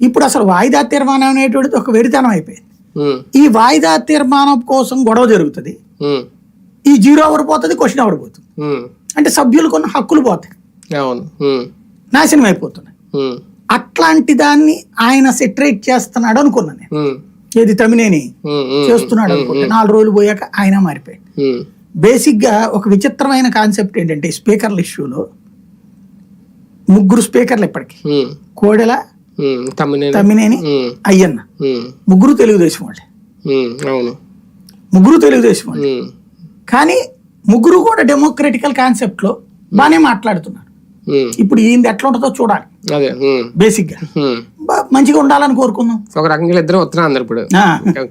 ఇప్పుడు అసలు వాయిదా తీర్మానం అనేటువంటిది ఒక వెరితనం అయిపోయింది. ఈ వాయిదా తీర్మానం కోసం గొడవ జరుగుతుంది. ఈ జీరో అవర్ పోతుంది క్వశ్చన్ అవర్ పోతుంది. అంటే సభ్యులకు ఉన్న హక్కులు పోతాయి. నాశనం అయిపోతున్నాయి. అట్లాంటి దాన్ని ఆయన సెటరేట్ చేస్తున్నాడు అనుకున్నాను నేను. ఏది తమినేని చేస్తున్నాడు అనుకుంటే నాలుగు రోజులు పోయాక ఆయన మారిపోయాడు. ఉమ్, బేసిక్గా ఒక విచిత్రమైన కాన్సెప్ట్ ఏంటంటే స్పీకర్ల ఇష్యూలో ముగ్గురు స్పీకర్లు ఇప్పటికి. కోడెల తమ్మినేని. అయ్యన్న. ముగ్గురు తెలుగుదేశం వాళ్ళే. అవును. ముగ్గురు తెలుగుదేశం వాళ్ళే. కానీ ముగ్గురు కూడా డెమోక్రటికల్ కాన్సెప్ట్లో బాగానే మాట్లాడుతున్నారు. ఇప్పుడు ఈయన ఎట్లా ఉంటుందో చూడాలి. బేసిక్గా. మంచిగా ఉండాలని కోరుకుందాం. ఒక రకంగా ఉత్తరా అందరు ఇప్పుడు.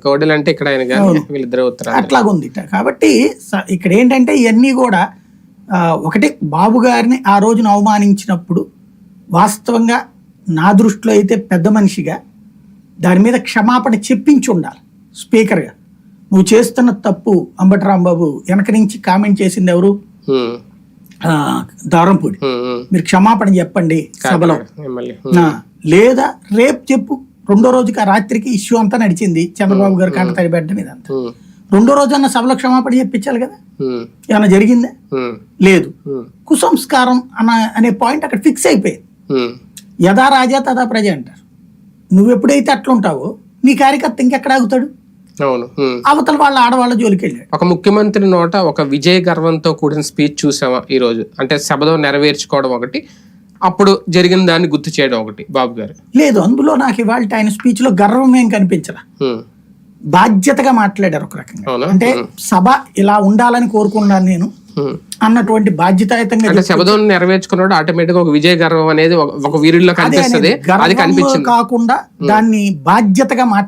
కోడలు అంటే ఇక్కడ వీళ్ళిద్దరు అట్లాగుంది. కాబట్టి ఇక్కడ ఏంటంటే ఇవన్నీ కూడా ఒకటి బాబు గారిని ఆ రోజున అవమానించినప్పుడు వాస్తవంగా నా దృష్టిలో అయితే పెద్ద మనిషిగా దాని మీద క్షమాపణ చెప్పించి ఉండాలి. స్పీకర్గా నువ్వు చేస్తున్న తప్పు అంబటి రాంబాబు వెనక నుంచి కామెంట్ చేసింది ఎవరు? దారంపూడి. మీరు క్షమాపణ చెప్పండి సభలో. లేదా రేపు చెప్పు రెండో రోజుకి ఆ రాత్రికి ఇష్యూ అంతా నడిచింది చంద్రబాబు గారు కాట తడిబెట్టడం మీద అంతా. రెండో రోజు అన్న సభలో క్షమాపణ చెప్పించాలి కదా? ఏమైనా జరిగిందా? లేదు. కుసంస్కారం అన్న అనే పాయింట్ అక్కడ ఫిక్స్ అయిపోయింది. యథా రాజా తదా ప్రజ అంటారు. నువ్వు ఎప్పుడైతే అట్లుంటావో నీ కార్యకర్త ఇంకెక్కడ ఆగుతాడు? అవును. అవతల వాళ్ళ ఆడవాళ్ళ జోలికి వెళ్ళాడు ఒక ముఖ్యమంత్రి నోట ఒక విజయ గర్వంతో కూడిన స్పీచ్ చూసామా ఈ రోజు అంటే సభలో నెరవేర్చుకోవడం ఒకటి అప్పుడు జరిగిన దాన్ని గుర్తు చేయడం ఒకటి బాబు గారు. లేదు అందులో నాకు ఇవాళ ఆయన స్పీచ్లో గర్వం ఏం కనిపించలా? ఉమ్, బాధ్యతగా మాట్లాడారు ఒక రకంగా. అంటే సభ ఇలా ఉండాలని కోరుకున్నాను నేను. అన్నటువంటి బాధ్యతాయుతంగా సభలో నెరవేర్చుకున్నాడు ఆటోమేటిక్ ఒక విజయ గర్వం అనేది ఒక- వీరుల్లో కనిపిస్తది. అది కనిపించింది. కాకుండా దాన్ని బాధ్యతగా మాట్లాడారు